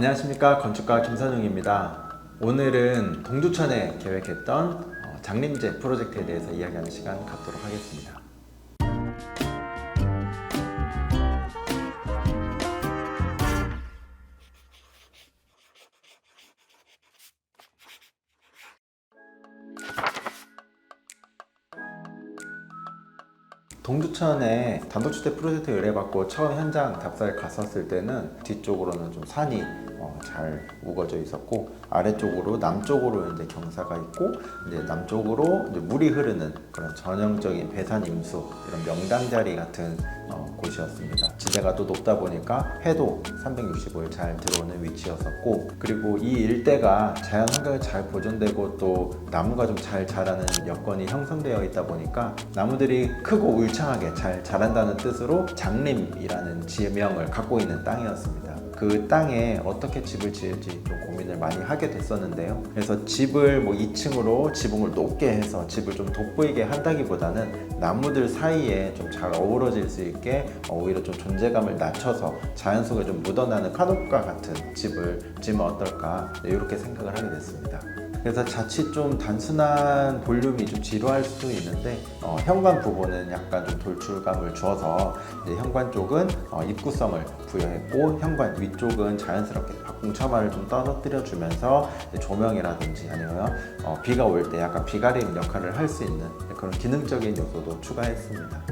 안녕하십니까 건축가 김선웅입니다. 오늘은 동두천에 계획했던 어, 장림제 프로젝트에 대해서 이야기하는 시간 갖도록 하겠습니다. 동두천에 단독주택 프로젝트 의뢰받고 처음 현장 답사를 갔었을 때는 뒤쪽으로는 좀 산이 어, 잘 우거져 있었고 아래쪽으로 남쪽으로 이제 경사가 있고 이제 남쪽으로 이제 물이 흐르는 그런 전형적인 배산 임수 이런 명당 자리 같은 어, 곳이었습니다. 지대가 또 높다 보니까 해도 365일 잘 들어오는 위치였었고 그리고 이 일대가 자연 환경이 잘 보존되고 또 나무가 좀 잘 자라는 여건이 형성되어 있다 보니까 나무들이 크고 울창하게 잘 자란다는 뜻으로 장림이라는 지명을 갖고 있는 땅이었습니다. 그 땅에 어떻게 집을 지을지 좀 고민을 많이 하게 됐었는데요. 그래서 집을 뭐 2층으로 지붕을 높게 해서 집을 좀 돋보이게 한다기보다는 나무들 사이에 좀 잘 어우러질 수 있게 어, 오히려 좀 존재감을 낮춰서 자연 속에 좀 묻어나는 카노프과 같은 집을 지으면 어떨까 네, 이렇게 생각을 하게 됐습니다. 그래서 자칫 좀 단순한 볼륨이 좀 지루할 수도 있는데 어, 현관 부분은 약간 좀 돌출감을 주어서 현관 쪽은 어, 입구성을 부여했고 현관 위쪽은 자연스럽게 박공처마를 좀 떨어뜨려 주면서 조명이라든지 아니면 어, 비가 올 때 약간 비가림 역할을 할 수 있는 그런 기능적인 요소도 추가했습니다.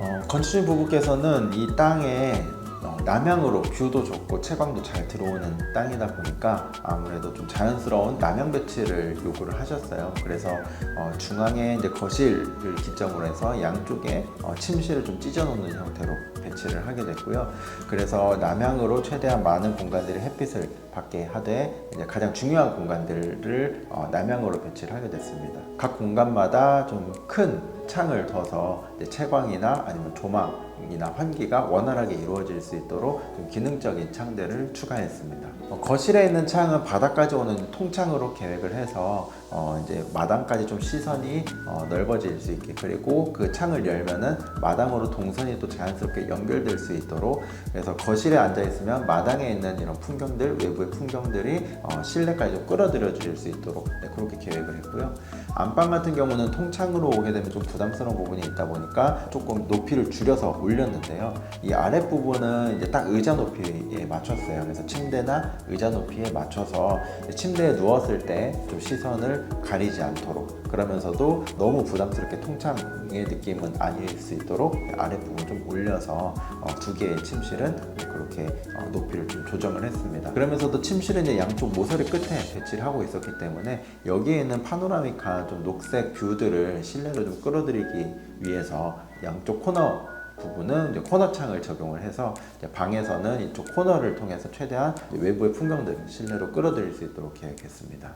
어, 건축주인 부부께서는 이 땅에 어, 남향으로 뷰도 좋고 채광도 잘 들어오는 땅이다 보니까 아무래도 좀 자연스러운 남향 배치를 요구를 하셨어요. 그래서 어, 중앙에 이제 거실을 기점으로 해서 양쪽에 어, 침실을 좀 찢어놓는 형태로 배치를 하게 됐고요. 그래서 남향으로 최대한 많은 공간들이 햇빛을 받게 하되 이제 가장 중요한 공간들을 어, 남향으로 배치를 하게 됐습니다. 각 공간마다 좀 큰 창을 둬서 채광이나 아니면 조망이나 환기가 원활하게 이루어질 수 있도록 좀 기능적인 창들을 추가했습니다. 어, 거실에 있는 창은 바닥까지 오는 통창으로 계획을 해서 어, 이제 마당까지 좀 시선이 어, 넓어질 수 있게 그리고 그 창을 열면은 마당으로 동선이 또 자연스럽게 연결될 수 있도록 그래서 거실에 앉아 있으면 마당에 있는 이런 풍경들 외부의 풍경들이 어, 실내까지 좀 끌어들여 줄수 있도록 네, 그렇게 계획을 했고요. 안방 같은 경우는 통창으로 오게 되면 좀 부담스러운 부분이 있다 보니까 조금 높이를 줄여서 올렸는데요. 이 아랫 부분은 이제 딱 의자 높이에 맞췄어요. 그래서 침대나 의자 높이에 맞춰서 침대에 누웠을 때 좀 시선을 가리지 않도록 그러면서도 너무 부담스럽게 통창의 느낌은 아닐 수 있도록 아랫부분 좀 올려서 어, 두 개의 침실은 그렇게 어, 높이를 좀 조정을 했습니다. 그러면서도 침실은 이제 양쪽 모서리 끝에 배치를 하고 있었기 때문에 여기에 있는 파노라미카 좀 녹색 뷰들을 실내로 좀 끌어들이기 위해서 양쪽 코너 부분은 이제 코너 창을 적용을 해서 방에서는 이쪽 코너를 통해서 최대한 외부의 풍경들 실내로 끌어들일 수 있도록 계획했습니다.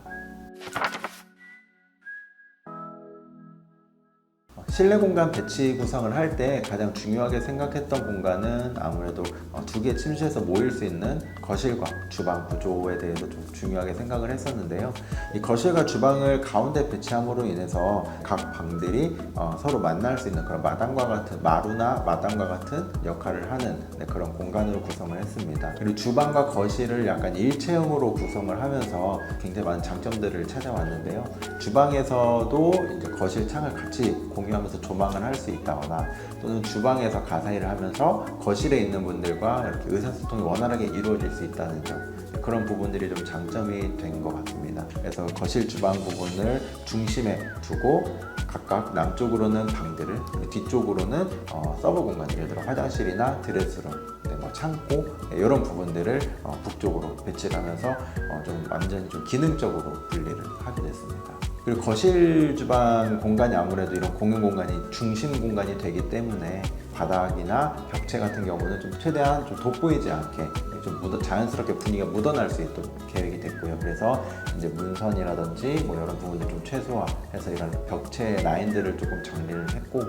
실내 공간 배치 구성을 할 때 가장 중요하게 생각했던 공간은 아무래도 어, 두 개의 침실에서 모일 수 있는 거실과 주방 구조에 대해서 좀 중요하게 생각을 했었는데요. 이 거실과 주방을 가운데 배치함으로 인해서 각 방들이 어, 서로 만날 수 있는 그런 마당과 같은 마루나 마당과 같은 역할을 하는 네, 그런 공간으로 구성을 했습니다. 그리고 주방과 거실을 약간 일체형으로 구성을 하면서 굉장히 많은 장점들을 찾아왔는데요. 주방에서도 이제 거실 창을 같이 공유 하면서 조망을 할 수 있다거나 또는 주방에서 가사 일을 하면서 거실에 있는 분들과 이렇게 의사소통이 원활하게 이루어질 수 있다는 점 그런 부분들이 좀 장점이 된 것 같습니다. 그래서 거실 주방 부분을 중심에 두고 각각 남쪽으로는 방들을 뒤쪽으로는 어, 서브 공간 예를 들어 화장실이나 드레스룸 네, 뭐 창고 네, 이런 부분들을 어, 북쪽으로 배치를 하면서 어, 좀 완전히 좀 기능적으로 분리를 하게 됐습니다. 그리고 거실 주방 공간이 아무래도 이런 공용 공간이 중심 공간이 되기 때문에 바닥이나 벽체 같은 경우는 좀 최대한 좀 돋보이지 않게 좀 묻어, 자연스럽게 분위기가 묻어날 수 있도록 계획이 됐고요. 그래서 이제 문선이라든지 뭐 이런 부분들 좀 최소화해서 이런 벽체 라인들을 조금 정리를 했고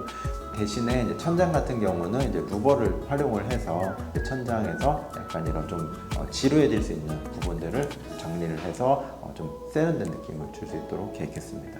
대신에 이제 천장 같은 경우는 이제 루버를 활용을 해서 천장에서 약간 이런 좀 어, 지루해질 수 있는 부분들을 정리를 해서 어, 좀 세련된 느낌을 줄 수 있도록 계획했습니다.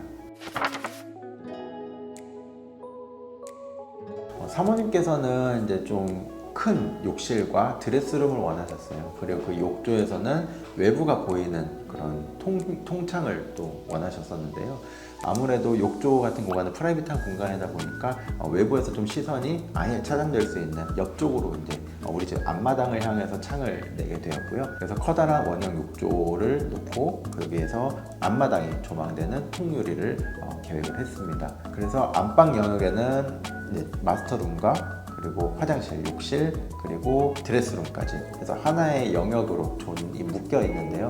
사모님께서는 이제 좀 큰 욕실과 드레스룸을 원하셨어요. 그리고 그 욕조에서는 외부가 보이는 그런 통, 통창을 또 원하셨었는데요. 아무래도 욕조 같은 공간은 프라이빗한 공간이다 보니까 어, 외부에서 좀 시선이 아예 차단될 수 있는 옆쪽으로 이제 어, 우리 집 앞마당을 향해서 창을 내게 되었고요. 그래서 커다란 원형 욕조를 놓고 여기에서 앞마당이 조망되는 통유리를 어, 계획을 했습니다. 그래서 안방 영역에는 마스터룸과 그리고 화장실, 욕실, 그리고 드레스룸까지 그래서 하나의 영역으로 존이 묶여 있는데요.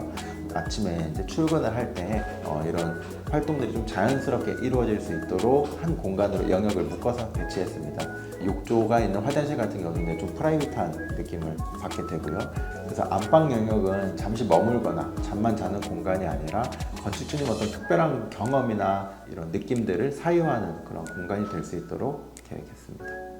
아침에 이제 출근을 할 때 어, 이런 활동들이 좀 자연스럽게 이루어질 수 있도록 한 공간으로 영역을 묶어서 배치했습니다. 욕조가 있는 화장실 같은 경우는 좀 프라이빗한 느낌을 받게 되고요. 그래서 안방 영역은 잠시 머물거나 잠만 자는 공간이 아니라 건축주님 어떤 특별한 경험이나 이런 느낌들을 사유하는 그런 공간이 될 수 있도록 계획했습니다.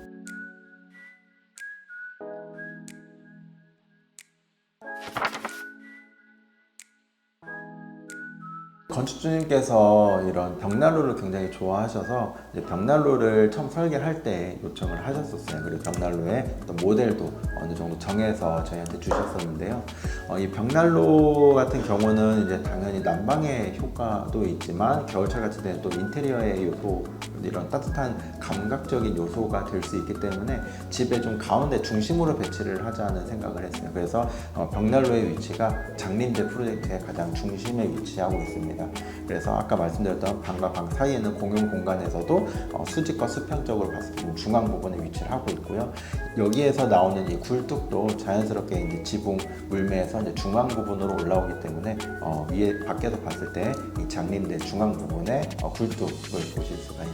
건축주님께서 이런 벽난로를 굉장히 좋아하셔서 벽난로를 처음 설계할 때 요청을 하셨었어요. 그리고 벽난로의 모델도 어느 정도 정해서 저희한테 주셨었는데요. 어, 이 벽난로 같은 경우는 이제 당연히 난방의 효과도 있지만 겨울철 같은 때는 또 인테리어의 요소 이런 따뜻한 감각적인 요소가 될 수 있기 때문에 집에 좀 가운데 중심으로 배치를 하자는 생각을 했어요. 그래서 어, 벽난로의 위치가 장림제 프로젝트의 가장 중심에 위치하고 있습니다. 그래서 아까 말씀드렸던 방과 방 사이에는 공용 공간에서도 어, 수직과 수평적으로 봤을 때 중앙 부분에 위치를 하고 있고요. 여기에서 나오는 이 굴뚝도 자연스럽게 이제 지붕 물매에서 이제 중앙 부분으로 올라오기 때문에 어, 위에 밖에서 봤을 때 이 장림대 중앙 부분에 어, 굴뚝을 보실 수가